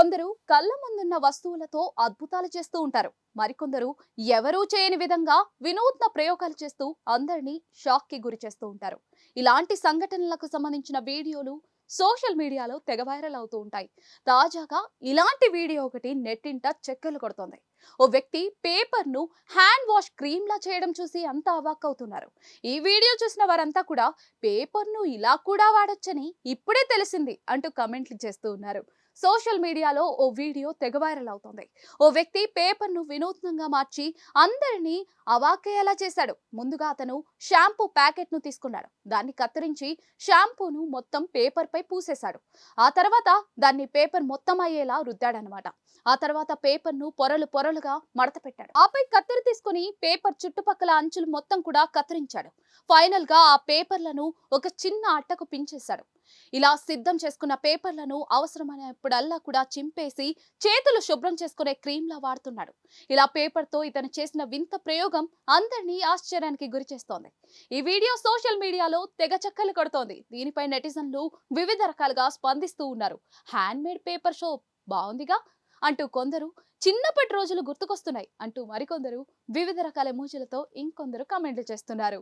కొందరు కళ్ళ ముందున్న వస్తువులతో అద్భుతాలు చేస్తూ ఉంటారు. మరికొందరు ఎవరూ చేయని విధంగా వినూత్న ప్రయోగాలు చేస్తూ అందరినీ షాక్కి గురి చేస్తూ ఉంటారు. ఇలాంటి సంఘటనలకు సంబంధించిన వీడియోలు సోషల్ మీడియాలో తెగ వైరల్ అవుతూ ఉంటాయి. తాజాగా ఇలాంటి వీడియో ఒకటి నెట్టింట చెక్కలు కొడుతోంది. ఓ వ్యక్తి పేపర్ను హ్యాండ్ వాష్ క్రీమ్లా చేయడం చూసి అంతా అవాక్ అవుతున్నారు. ఈ వీడియో చూసిన వారంతా కూడా పేపర్ను ఇలా కూడా వాడొచ్చని ఇప్పుడే తెలిసింది అంటూ కమెంట్లు చేస్తూ ఉన్నారు. సోషల్ మీడియాలో ఓ వీడియో తెగ వైరల్ అవుతోంది. ఓ వ్యక్తి పేపర్ను వినూత్నంగా మార్చి అందరినీ అవాక్కయ్యేలా చేశాడు. ముందుగా అతను షాంపూ ప్యాకెట్ను తీసుకున్నాడు. దాన్ని కత్తిరించి షాంపూను మొత్తం పేపర్పై పై పూసేశాడు. ఆ తర్వాత దాన్ని పేపర్ మొత్తం అయ్యేలా రుద్దాడనమాట. ఆ తర్వాత పేపర్ను పొరలు పొరలుగా మడత పెట్టాడు. ఆపై కత్తిరి తీసుకుని పేపర్ చుట్టుపక్కల అంచులు మొత్తం కూడా కత్తిరించాడు. ఫైనల్గా ఆ పేపర్లను ఒక చిన్న అట్టకు పించేశాడు. ఇలా సిద్ధం చేసుకున్న పేపర్లను అవసరమైనప్పుడల్లా కూడా చింపేసి చేతులు శుభ్రం చేసుకునే క్రీమ్లా వాడుతున్నాడు. ఇలా పేపర్తో ఇతను చేసిన వింత ప్రయోగం అందరినీ ఆశ్చర్యానికి గురి చేస్తోంది. ఈ వీడియో సోషల్ మీడియాలో తెగ చక్కలు కొడుతోంది. దీనిపై నెటిజన్లు వివిధ రకాలుగా స్పందిస్తూ ఉన్నారు. హ్యాండ్ మేడ్ పేపర్ షో బాగుందిగా అంటూ కొందరు చిన్నప్పటి రోజులు గుర్తుకొస్తున్నాయి. అంటూ మరికొందరు వివిధ రకాల మూజలతో ఇంకొందరు కామెంట్లు చేస్తున్నారు.